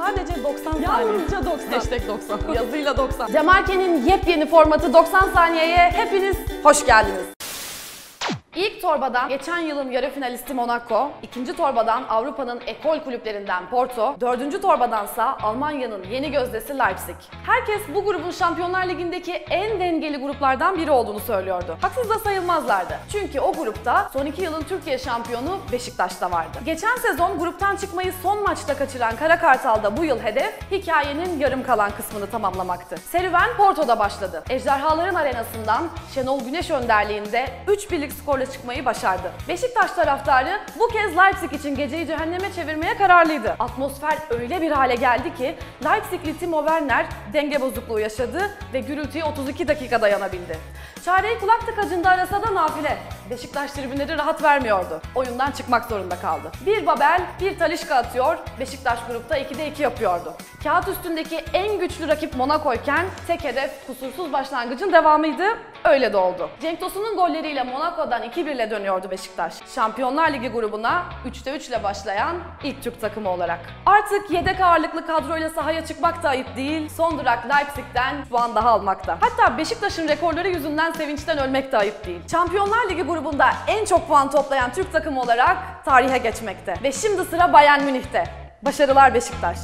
sadece 90 saniye. Yalnızca 90. Hashtag 90. Yazıyla 90. Demarke'nin yepyeni formatı 90 saniyeye hepiniz hoş geldiniz. İlk torbadan geçen yılın yarı finalisti Monaco, ikinci torbadan Avrupa'nın ekol kulüplerinden Porto, dördüncü torbadansa Almanya'nın yeni gözdesi Leipzig. Herkes bu grubun Şampiyonlar Ligi'ndeki en dengeli gruplardan biri olduğunu söylüyordu. Haksız da sayılmazlardı. Çünkü o grupta son iki yılın Türkiye şampiyonu Beşiktaş'ta vardı. Geçen sezon gruptan çıkmayı son maçta kaçıran Kara Kartal'da bu yıl hedef hikayenin yarım kalan kısmını tamamlamaktı. Serüven Porto'da başladı. Ejderhaların arenasından Şenol Güneş önderliğinde 3 birlik skorla çıkmayı başardı. Beşiktaş taraftarı bu kez Leipzig için geceyi cehenneme çevirmeye kararlıydı. Atmosfer öyle bir hale geldi ki Leipzigli Timo Werner denge bozukluğu yaşadı ve gürültüye 32 dakika dayanabildi. Çareyi kulak tıkacında arasa da nafile. Beşiktaş tribünleri rahat vermiyordu. Oyundan çıkmak zorunda kaldı. Bir Babel, bir Talişka atıyor, Beşiktaş grupta 2'de 2 yapıyordu. Kağıt üstündeki en güçlü rakip Monaco iken tek hedef kusursuz başlangıcın devamıydı. Öyle de oldu. Cenk Tosun'un golleriyle Monaco'dan 2-1 ile dönüyordu Beşiktaş. Şampiyonlar Ligi grubuna 3'te 3 ile başlayan ilk Türk takımı olarak. Artık yedek ağırlıklı kadroyla sahaya çıkmak da ayıp değil. Son durak Leipzig'ten puan daha almakta. Hatta Beşiktaş'ın rekorları yüzünden sevinçten ölmek de ayıp değil. Şampiyonlar Ligi grubunda en çok puan toplayan Türk takımı olarak tarihe geçmekte. Ve şimdi sıra Bayern Münih'te. Başarılar Beşiktaş.